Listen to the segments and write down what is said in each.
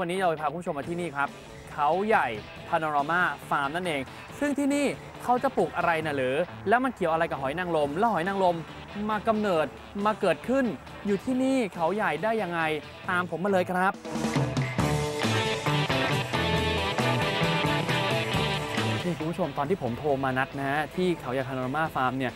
วันนี้เราพาคุณผู้ชมมาที่นี่ครับ เขาใหญ่พาโนรามาฟาร์มนั่นเอง ซึ่งที่นี่เขาจะปลูกอะไรนะหรือ แล้วมันเกี่ยวอะไรกับหอยนางรมแล้วหอยนางรมมากำเนิดมาเกิดขึ้น อยู่ที่นี่เขาใหญ่ได้ยังไงตามผมมาเลยครับนี่คุณผู้ชมตอนที่ผมโทรมานัดนะฮะที่เขาใหญ่พาโนรามาฟาร์มเนี่ย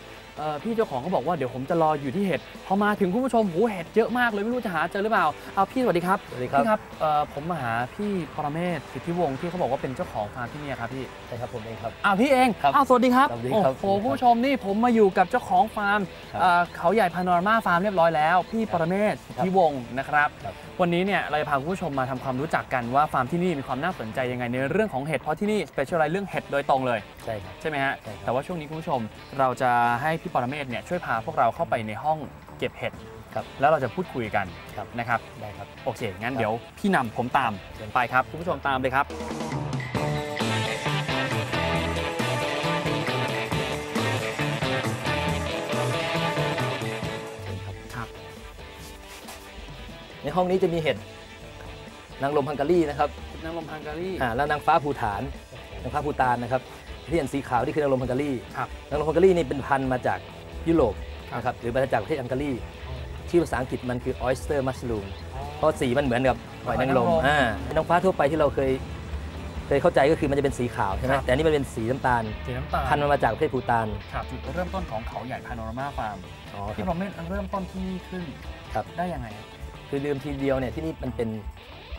พี่เจ้าของเขาบอกว่าเดี๋ยวผมจะรออยู่ที่เห็ดพอมาถึงคุณผู้ชมโหเห็ดเยอะมากเลยไม่รู้จะหาเจอหรือเปล่าเอาพี่สวัสดีครับสวัสดีครับพี่ครับเอ่อผมมาหาพี่ปรเมศสิทธิวงศ์ที่เขาบอกว่าเป็นเจ้าของฟาร์มที่เนี่ยครับพี่ใช่ครับผมเองครับอ้าวพี่เองครับอ้าวสวัสดีครับสวัสดีโอ้ครับโหคุณผู้ชมนี่ผมมาอยู่กับเจ้าของฟาร์มครับเอ่อเขาใหญ่พาโนรามาฟาร์มเรียบร้อยแล้วพี่ปรเมศสิทธิวงศ์นะครับครับวันนี้เนี่ยเราจะพาคุณผู้ชมมาทำความรู้จักกันว่าฟาร์มที่นี่มีความน่าสนใจยังไงในเรื่องของเห็ดเพราะที่นี่สเปเชียลไลเรื่องเห็ดโดยตรงเลยใช่ครับใช่ไหมฮะใช่ครับแต่ว่าช่วงนี้คุณผู้ชมเราจะให้พี่ปรเมศเนี่ยช่วยพาพวกเราเข้าไปในห้องเก็บเห็ดครับแล้วเราจะพูดคุยกันครับนะครับได้ครับโอเคงั้นครับเดี๋ยวพี่นำผมตามเชิญไปครับคุณผู้ชมตามเลยครับครับ ในห้องนี้จะมีเห็ดนางลมฮังการีนะครับนางลมฮังการีอ่าแล้วนางฟ้าภูฐานนางฟ้าภูตานนะครับ ที่เห็นสีขาวที่คือนางลมฮังการีครับนางลมฮังการีนี่เป็นพันธุ์มาจากยุโรปครับนะครับหรือมาจากประเทศฮังการีชื่อภาษาอังกฤษมันคือ oyster mushroom เพราะสีมันเหมือนกับหอยนางรมหอยนางรมอ่านางฟ้าทั่วไปที่เราเคยเคยเข้าใจก็คือมันจะเป็นสีขาวใช่ไหมครับแต่อันนี้มันเป็นสีน้ำตาลสีน้ำตาลพันธุ์มันมาจากประเทศภูตานครับจุดเริ่มต้นของเขาใหญ่พาโนรามาฟาร์มอ๋อคที่รับเราไม่เริ่มต้นที่นี่ขึ้นครับได้ยังไงครับคือเดิมทีเดียวเนี่ยที่นี่มันเป็น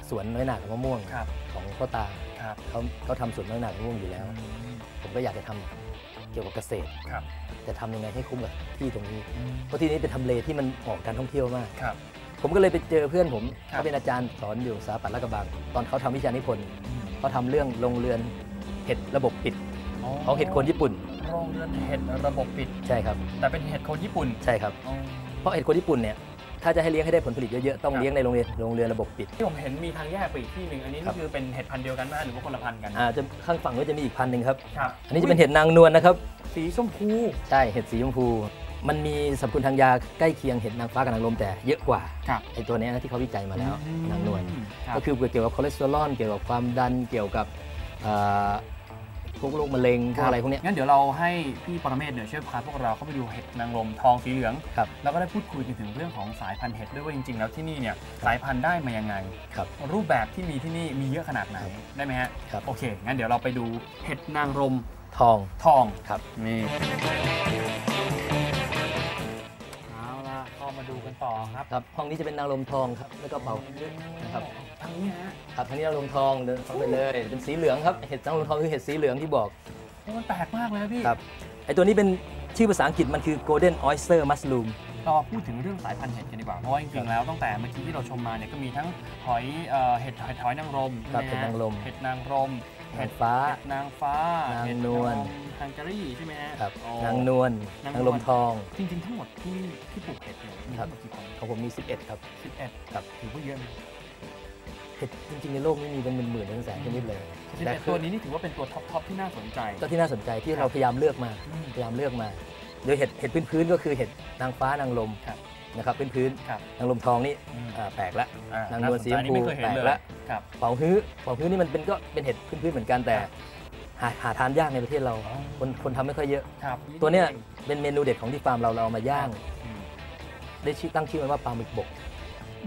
สวนน้อยหนากับมะม่วงครับของพ่อตาครับเขาเขาทำสวนน้อยหนามะม่วงอยู่แล้วอืม ผมก็อยากจะทำเกี่ยวกับเกษตรครับจะทำยังไงให้คุ้มกับที่ตรงนี้อืมเพราะที่นี้เป็นทำเลที่มันเหมาะกับการท่องเที่ยวมากครับ ผมก็เลยไปเจอเพื่อนผมครับเขาเป็นอาจารย์สอนอยู่สถาปัตย์ลาดกระบัง ตอนเขาทำวิชานิพนธ์อืมเขาทำเรื่องโรงเรือนเห็ดระบบปิดของเห็ดโคนญี่ปุ่นโรงเรือนเห็ดระบบปิดใช่ครับ แต่เป็นเห็ดโคนญี่ปุ่นใช่ครับอ๋อเพราะเห็ดโคนญี่ปุ่นเนี่ย ถ้าจะให้เลี้ยงให้ได้ผลผลิตเยอะๆ ต้องครับเลี้ยงในโรงเรียนโรงเรือนระบบปิด ที่ผมเห็นมีทางแยกไปอีกที่หนึ่งอันนี้ครันี่บคือเป็นเห็ดพันธุ์เดียวกันไหมหรือว่าคนละพันธุ์กันอ่าจะข้างฝั่งก็จะมีอีกพันธุ์หนึ่งครับ ครับอันนี้จะเป็นเห็ดนางนวลนะครับ สีชมพู ใช่ เห็ดสีชมพู มันมีสรรพคุณทางยาใกล้เคียงเห็ดนางฟ้ากับนางลมแต่เยอะกว่าครับไอตัวเนี้ยนะที่เขาวิจัยมาแล้วนางนวลรับก็คือเกี่ยวกับคอเลสเตอรอลเกี่ยวกับความดันเกี่ยวกับเอ่อ พวกโรคมะเร็งพวกอะไรพวกเนี้ยงั้นเดี๋ยวเราให้พี่ปรเมศเนี่ยช่วยพาพวกเราเข้าไปดูเห็ดนางรมทองสีเหลืองครับแล้วก็ได้พูดคุยกันถึงเรื่องของสายพันธุ์เห็ดด้วยว่าจริงๆ แล้วที่นี่เนี่ยสายพันธุ์ได้มายังไงครับรูปแบบที่มีที่นี่มีเยอะขนาดไหนได้ไหมฮะครับโอเคงั้นเดี๋ยวเราไปดูเห็ดนางรมทองทองครับนี่ ก็มาดูกันต่อครับครับห้องนี้จะเป็นนางลมทองครับแล้วก็เป่านะครับทางนี้ฮะครับทางนี้นางลมทองเดินเข้าไปเลยเป็นสีเหลืองครับเห็ดนางลมทองคือเห็ดสีเหลืองที่บอกโอ้มันแปลกมากเลยนะพี่ครับไอตัวนี้เป็นชื่อภาษาอังกฤษมันคือ golden oyster mushroom เราพูดถึงเรื่องสายพันธุ์เห็ดกันดีกว่า เพราะว่าจริงๆแล้วตั้งแต่เมื่อกี้ที่เราชมมาเนี่ยก็มีทั้งหอยเอ่อเห็ดเห็ดหอยนางรมครับใช่ไหมฮะเห็ดนางรมเห็ดนางรม นางฟ้าเห็ดนางฟ้า นางเห็ดนวลฮังการีใช่ไหมฮะครับอ๋อนางนวลนางนวลนางลมทอง จริงๆ ทั้งหมดที่ที่ปลูกเห็ดเนี่ยมีครัทั้บงหมดกี่คนของผมมี 11 ครับสิบเอ็ดครับถือว่าเยอะนะเห็ดจริงๆ ในโลกนี้มีเป็นหมื่นๆถึงแสนชนิดเลยสิบเอ็ดตัวนี้นี่ถือว่าเป็นตัวท็อปทอปที่น่าสนใจ ก็ที่น่าสนใจที่เราพยายามเลือกมาอืมพยายามเลือกมา โดยเห็ดเห็ดพื้นๆก็คือเห็ดนางฟ้านางลมครับ นะครับพื้นครับๆนางลมทองนี่อืม อ่าแปลกละอ่นางนวลสีชมพูาสนใจนี่ไม่เคยเห็นแปลกเลยละครับ เป่าฮื้อเป่าฮื้อนี่มันเป็นก็เป็นเห็ดพื้นๆเหมือนกันแต่หาหาทานยากในประเทศเรา อ๋อ คนคนทำไม่ค่อยเยอะ ครับตัวเนี้ยเป็นเมนูเด็ดของที่ฟาร์มเราเราเอามาย่างอืมได้ชื่อตั้งชื่อมันว่าปลาหมึกบก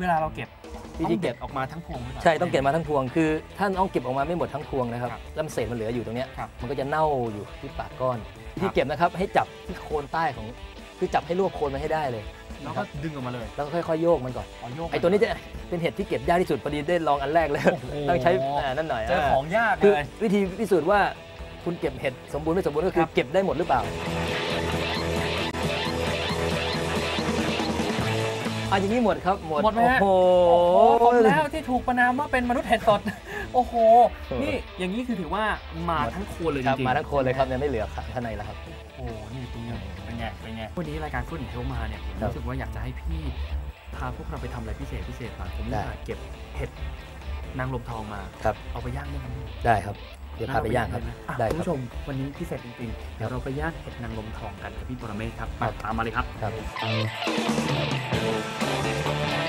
เวลาเราเก็บวิธีเก็บ ต้องออกมาทั้งพวงหรือเปล่า ใช่ต้องเก็บมาทั้งพวง คือท่านต้องเก็บออกมาไม่หมดทั้งพวงนะครับครับแล้วมันเศษมันเหลืออยู่ตรงเนี้ยครับมันก็จะเน่าอยู่ที่ปากก้อนวิธีครับเก็บนะครับให้จับที่โคนใต้ของคือจับให้รวบโคนมันให้ได้เลย แล้วก็ดึงออกมาเลย แล้วก็ค่อยๆโยกมันก่อนอ๋อโยกไอ้ตัวนี้จะเป็นเห็ดที่เก็บยากที่สุดพอดีได้ลองอันแรกเลยโอ้โหต้องใช้อ่านั่นหน่อยเจอของยากคือเลยวิธีพิสูจน์ว่าคุณเก็บเห็ดสมบูรณ์ไม่สมบูรณ์ก็คืคอรับเก็บได้หมดหรือเปล่าอะอย่างนี้หมดครับหมดหมดไหมฮะโอ้โอ้โหโหผมแล้วที่ถูกประนามว่าเป็นมนุษย์เห็ดสด โอ้โห นี่อย่างนี้คือถือว่ามาทั้งโคนเลยจครับริงๆมาทั้งโคนเลยครับยังไม่เหลือข้างในแล้วครับโอ้โหนี่เป็นไงเป็นไงเป็นไงวันนี้รายการฟูดเฮลมาเนี่ยผมครับรู้สึกว่าอยากจะให้พี่พาพวกเราไปทำอะไรพิเศษพิเศษหน่อยผมได้อยากเก็บเห็ดนางลมทองมาครับเอาไปย่างได้ไหมได้ครับเดี๋ยวพาไปย่างครับอะได้คุณครับผู้ชมวันนี้พิเศษจริงๆเดี๋ยวเราไปย่างเห็ดนางลมทองกันกับพี่ปรเมศครับครับตามมาเลยครับครับเ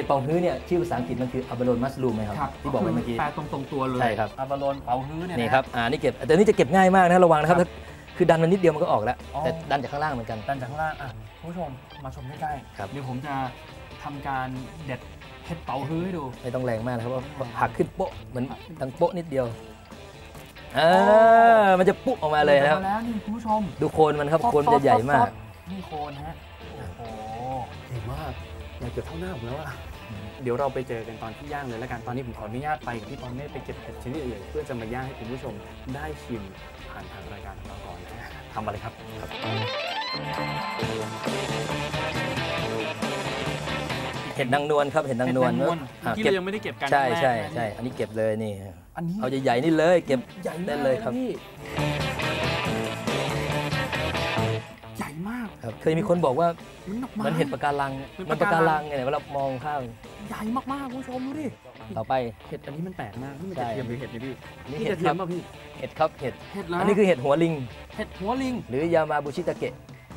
ห็ดห็ดเป่าฮื้อเนี่ยชื่อภาษาอังกฤษมันคืออัลเบโรนมัสลูมไหมครับ ที่บอกไว้เมื่อกี้แปลตรงตรงๆตัวเลยใช่ครับอาบาโลนเป๋าฮื้อเนี่ยนี่นะครับอ่านี่เก็บแต่นี่จะเก็บง่ายมากนะระวังนะครับครับถ้าคือดันมันนิดเดียวมันก็ออกแล้วอ๋อแต่ดันจากข้างล่างเหมือนกันดันจากข้างล่างอะคุณผู้ชมมาชมใกล้ครับๆเดี๋ยวผมจะทำการเด็ดเห็ดเป๋าฮื้อให้ดูไม่ต้องแรงมากนะครับว่าหักขึ้นโป๊ะเหมือนดังโป๊ะนิดเดียวอ่ามันจะปุ๊บออกมาเลยนะครับมาแล้วนี่คุณผู้ชมดูโคนมันครับโคนมันจะใหญ่มากนี่โคนฮะโอ้โหใหญ่มากใหญ่เกือบเท่าหน้าผมแล้วอะ เดี๋ยวเราไปเจอกันตอนที่ย่างเลยแล้วกันตอนนี้ผมขออนุญาตไปกับพี่ปอนเน่ไปเก็บเห็ดชนิดอื่นเพื่อจะมาย่างให้คุณผู้ชมได้ชิมผ่านทางรายการของเราก่อนนะฮะทำมาเลยครับเห็ดนางนวลครับเห็ดนางนวลเห็ดนางนวลอ่าที่เก็บเรายังไม่ได้เก็บกันใช่ครั้งแรกใช่นะใช่อันนี้เก็บเลยนี่อันนี้เอาใหญ่ๆนี่เลยเก็บใหญ่ได้มากเลยครับนะพี่ใหญ่มากครับเคยมีคนบอกว่ามันดอกไม้มันเห็ดปะการังเป็นมันปะปะกาการัรังงไงเวลามองข้าง ใหญ่มากๆคุณผู้ชมดูดิต่อไป เห็ดอันนี้มันแปลกมากนี่มันใช่กระเทียมหรือเห็ดเนี่ยพี่นี่นี่เห็กดระเทีคยรัมบป่ะพี่เห็ดครับเห็ดเห็ดแล้วอันนี้คือเห็ดหัวลิง เห็ดหัวลิง หรือยามาบุชิตะเกะ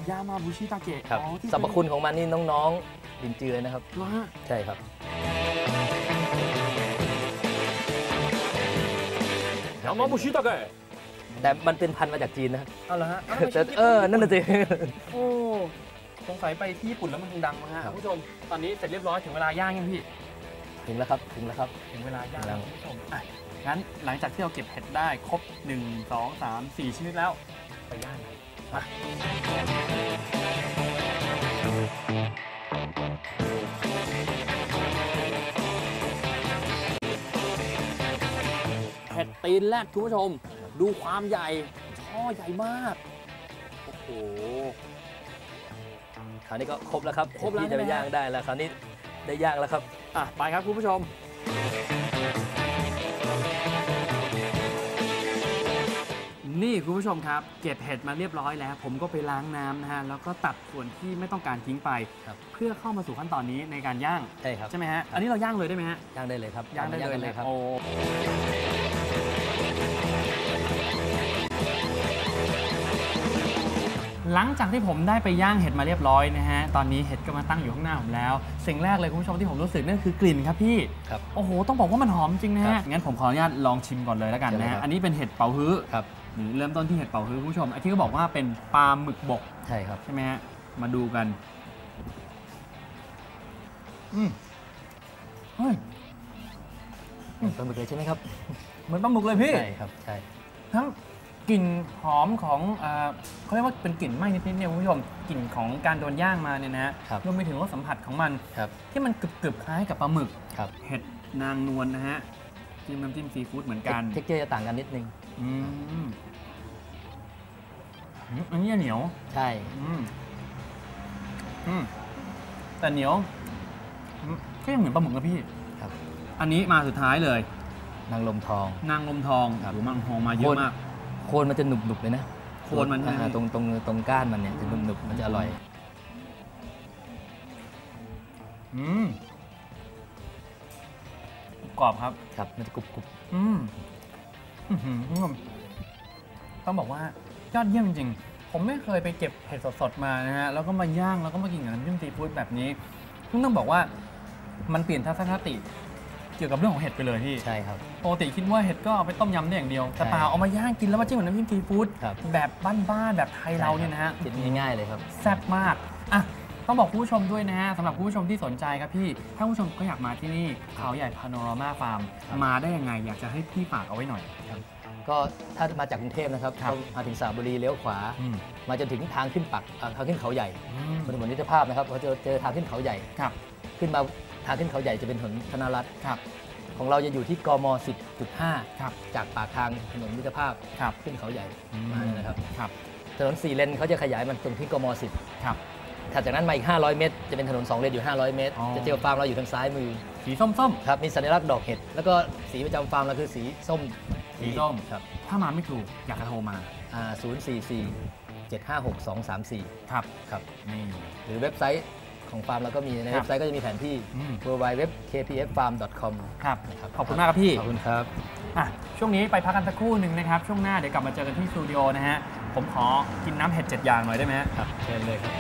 ยามาบุชิตาเกะครับอ๋อที่สรรพคุณของมันนี่น้องๆดินเจือนะครับเหรอฮะใช่ครับยามาบุชิตะเกะแต่มันเป็นพันธุ์มาจากจีนนะครับเอาเหรอฮะแต่เออนั่นน่ะสิโอ้ สงสัยไปที่ญี่ปุ่นแล้วมันคงดังมั้งฮะครับคุณผู้ชม ตอนนี้เสร็จเรียบร้อยถึงเวลาย่างยังพี่ ถึงแล้วครับ ถึงแล้วครับ ถึงเวลาย่างยังคุณผู้ชมอะงั้นหลังจากที่เราเก็บเห็ดได้ครบ 1 2 3 4ชนิดแล้ว ไปย่างกันมาเห็ดตีนแรกคุณผู้ชม ดูความใหญ่ช่อใหญ่มาก โอ้โหคราวนี้ก็ครบแล้วครับครบแล้วที่จะไปใช่ไหมฮะย่างได้แล้วคราวนี้ได้ย่างแล้วครับอะไปครับคุณผู้ชมนี่คุณผู้ชมครับ เก็บเห็ดมาเรียบร้อยแล้ว ผมก็ไปล้างน้ำนะฮะแล้วก็ตัดส่วนที่ไม่ต้องการทิ้งไปครับเพื่อเข้ามาสู่ขั้นตอนนี้ในการย่างใช่ครับใช่ไหมฮะอันนี้เราย่างเลยได้ไหมฮะย่างได้เลยครับย่างได้ย่างเลยกันเลยนะครับโอ้ หลังจากที่ผมได้ไปย่างเห็ดมาเรียบร้อยนะฮะ ตอนนี้เห็ดก็มาตั้งอยู่ข้างหน้าผมแล้ว สิ่งแรกเลยคุณผู้ชมที่ผมรู้สึกนั่นคือกลิ่นครับพี่ ครับ โอ้โห ต้องบอกว่ามันหอมจริงนะครัฮะบงั้นผมขออนุญาตลองชิมก่อนเลยแล้วกันเชิญเลยนะครัฮะบอันนี้เป็นเห็ดเป๋าฮื้อครับหรือเริ่มต้นที่เห็ดเป๋าฮื้อคุณผู้ชมไอ้ที่เขาบอกว่าเป็นปลาหมึกบก ใช่ครับ ใช่ไหมฮะ มาดูกัน อืมเฮ้ยปลาหมึกเลยใช่ไหมครับ เหมือนปลาหมึกเลยพี่ ใช่ครับ ใช่ ทั้ง กลิ่นหอมของอ่าเขาเรียกว่าเป็นกลิ่นไหม้นิดๆเนี่ยคุณผู้ชมกลิ่นของการโดนย่างมาเนี่ยนะฮะครับ รวมไปถึงรสสัมผัสของมัน ครับ ที่มันกรึบๆคล้ายกับปลาหมึก ครับเห็ดนางนวลนะฮะจิ้มน้ำจิ้มซีฟู้ดเหมือนกัน เทคเจอร์จะต่างกันนิดนึง อืมอืมอันนี้เหนียว ใช่ อืมอืมแต่เหนียวอืมก็ยังเหมือนปลาหมึกนะพี่ ครับ อันนี้มาสุดท้ายเลย นางลมทอง นางลมทองครับ หรือมังทองมาเยอะมาก โคนมันจะหนุบๆเลยนะโคนมันอ่าใช่ตรงตรงตรงก้านมันเนี่ยจะหนุบๆมันจะอร่อยอืมกรอบครับครับมันจะกรุบกรุบอืมอื้อหือคุณผู้ชมต้องบอกว่ายอดเยี่ยมจริงผมไม่เคยไปเก็บเห็ดสดๆมานะฮะแล้วก็มาย่างแล้วก็มากินกับน้ำจิ้มซีฟู้ดแบบนี้ซึ่งต้องบอกว่ามันเปลี่ยนทัศนคติ เกี่ยวกับเรื่องของเห็ดไปเลยพี่ใช่ครับปกติคิดว่าเห็ดก็เอาไปต้มยำได้อย่างเดียวแต่ใช่เปล่าเอามาย่างกินแล้วมาจิ้มกับน้ำจิ้มซีฟู้ดครับแบบบ้านๆแบบไทยเราเนี่ยนะฮะกินง่ายๆเลยครับแซ่บมากอะต้องบอกคุณผู้ชมด้วยนะฮะสำหรับคุณผู้ชมที่สนใจครับพี่ ถ้าคุณผู้ชมก็อยากมาที่นี่เขาใหญ่พาโนรามาฟาร์มครับมาได้ยังไง อยากจะให้พี่ฝากเอาไว้หน่อยก็ถ้ามาจากกรุงเทพนะครับครับก็มาถึงสระบุรีเลี้ยวขวาอืมมาจนถึงทางขึ้นปักอ่าทางขึ้นเขาใหญ่อืมบนถนนมิตรภาพนะครับพอเจอเจอทางขึ้นเขาใหญ่ครับขึ้นมา ทางขึ้นเขาใหญ่จะเป็นถนนธนรัตน์ครับ ของเราจะอยู่ที่กม 10.5 ครับ จากปากทางถนนมิตรภาพครับขึ้นเขาใหญ่อืมมาเลยนะครับครับ ถนน4เลนเขาจะขยายมันตรงที่กมครับ10ถัดจากนั้นมาอีก 500 เมตร จะเป็นถนน 2 เลนอยู่ 500 เมตรอ๋อจะเจอฟาร์มเราอยู่ทางซ้ายมือ สีส้มครับ มีสัญลักษณ์ดอกเห็ด แล้วก็สีประจำฟาร์มเราคือสีส้ม สีส้ม ครับๆถ้ามาไม่ถูก อยากจะโทรมาอ่า044 756 234 ครับ ครับ นี่ หรือเว็บไซต์ ของฟาร์มเราก็มีในครับเว็บไซต์ก็จะมีแผนที่อืม www.kpffarm.com ครับนะครับขอบคุณมากครับพี่ขอบคุณครับอะช่วงนี้ไปพักกันสักครู่หนึ่งนะครับ ช่วงหน้าเดี๋ยวกลับมาเจอกันที่สตูดิโอนะฮะผมขอกินน้ำเห็ดเจ็ดอย่างหน่อยได้ไหมฮะครับเชิญเลยครับ